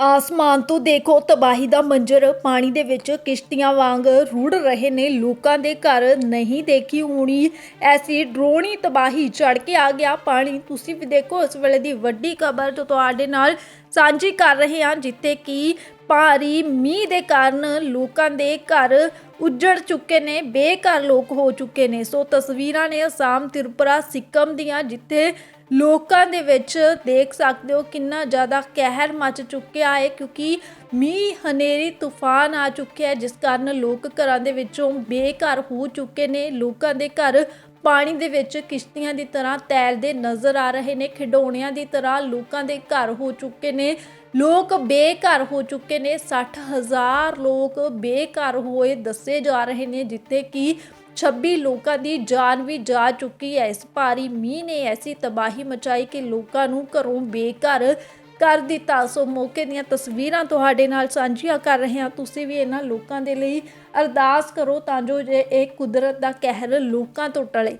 ਆਸਮਾਨ ਤੋਂ ਦੇਖੋ, ਤਬਾਹੀ ਦਾ ਮੰਜ਼ਰ, ਪਾਣੀ ਦੇ ਵਿੱਚ ਕਿਸ਼ਤੀਆਂ ਵਾਂਗ ਰੁੜ ਰਹੇ ਨੇ। ਲੋਕਾਂ ਦੇ ਘਰ ਨਹੀਂ ਦੇਖੀ ਹੋਣੀ। ਐਸੀ ਡਰੋਣੀ ਤਬਾਹੀ ਚੜ ਕੇ ਆ ਗਿਆ ਪਾਣੀ। ਤੁਸੀਂ ਵੀ ਦੇਖੋ, ਇਸ ਵੇਲੇ ਦੀ ਵੱਡੀ ਖਬਰ ਜੋ ਤੁਹਾਡੇ ਨਾਲ ਸਾਂਝੀ ਕਰ ਰਹੇ ਹਾਂ, ਜਿੱਥੇ ਕਿ ਭਾਰੀ ਮੀਂਹ ਦੇ ਕਾਰਨ ਲੋਕਾਂ ਦੇ ਘਰ ਉੱਜੜ ਚੁੱਕੇ ਨੇ, ਬੇਘਰ ਲੋਕ ਹੋ ਚੁੱਕੇ ਨੇ। ਸੋ ਤਸਵੀਰਾਂ ਨੇ ਅਸਾਮ, ਤ੍ਰਿਪੁਰਾ, ਸਿੱਕਮ ਦੀਆਂ, ਜਿੱਥੇ ਲੋਕਾਂ ਦੇ ਵਿੱਚ ਦੇਖ ਸਕਦੇ ਹੋ ਕਿੰਨਾ ਜ਼ਿਆਦਾ ਕਹਿਰ ਮਚ ਚੁੱਕਿਆ ਹੈ, ਕਿਉਂਕਿ ਮੀਂਹ ਹਨੇਰੀ ਤੂਫਾਨ ਆ ਚੁੱਕਿਆ ਹੈ ਜਿਸ ਕਾਰਨ ਲੋਕ ਘਰਾਂ ਦੇ ਵਿੱਚੋਂ ਬੇਘਰ ਹੋ ਚੁੱਕੇ ਨੇ। ਲੋਕਾਂ ਦੇ ਘਰ ਪਾਣੀ ਦੇ ਵਿੱਚ ਕਿਸ਼ਤੀਆਂ ਦੀ ਤਰ੍ਹਾਂ ਤੈਰਦੇ ਨਜ਼ਰ ਆ ਰਹੇ ਨੇ, ਖਿਡੌਣਿਆਂ ਦੀ ਤਰ੍ਹਾਂ ਲੋਕਾਂ ਦੇ ਘਰ ਹੋ ਚੁੱਕੇ ਨੇ। ਲੋਕ ਬੇਘਰ ਹੋ ਚੁੱਕੇ ਨੇ 60000 ਲੋਕ ਬੇਘਰ ਹੋਏ ਦੱਸੇ ਜਾ ਰਹੇ ਨੇ, ਜਿੱਥੇ ਕਿ 26 ਲੋਕਾਂ ਦੀ ਜਾਨ ਵੀ ਜਾ ਚੁੱਕੀ ਹੈ। ਇਸ ਭਾਰੀ ਮੀਂਹ ਨੇ ਐਸੀ ਤਬਾਹੀ ਮਚਾਈ ਕਿ ਲੋਕਾਂ ਨੂੰ ਘਰੋਂ ਬੇਘਰ ਕਰ ਦਿੱਤਾ। ਸੋ ਮੌਕੇ ਦੀਆਂ ਤਸਵੀਰਾਂ ਤੁਹਾਡੇ ਨਾਲ ਸਾਂਝੀਆਂ ਕਰ ਰਹੇ ਹਾਂ। ਤੁਸੀਂ ਵੀ ਇਹਨਾਂ ਲੋਕਾਂ ਦੇ ਲਈ ਅਰਦਾਸ ਕਰੋ ਤਾਂ ਜੋ ਇਹ ਕੁਦਰਤ ਦਾ ਕਹਿਰ ਲੋਕਾਂ ਤੋਂ ਟਲੇ।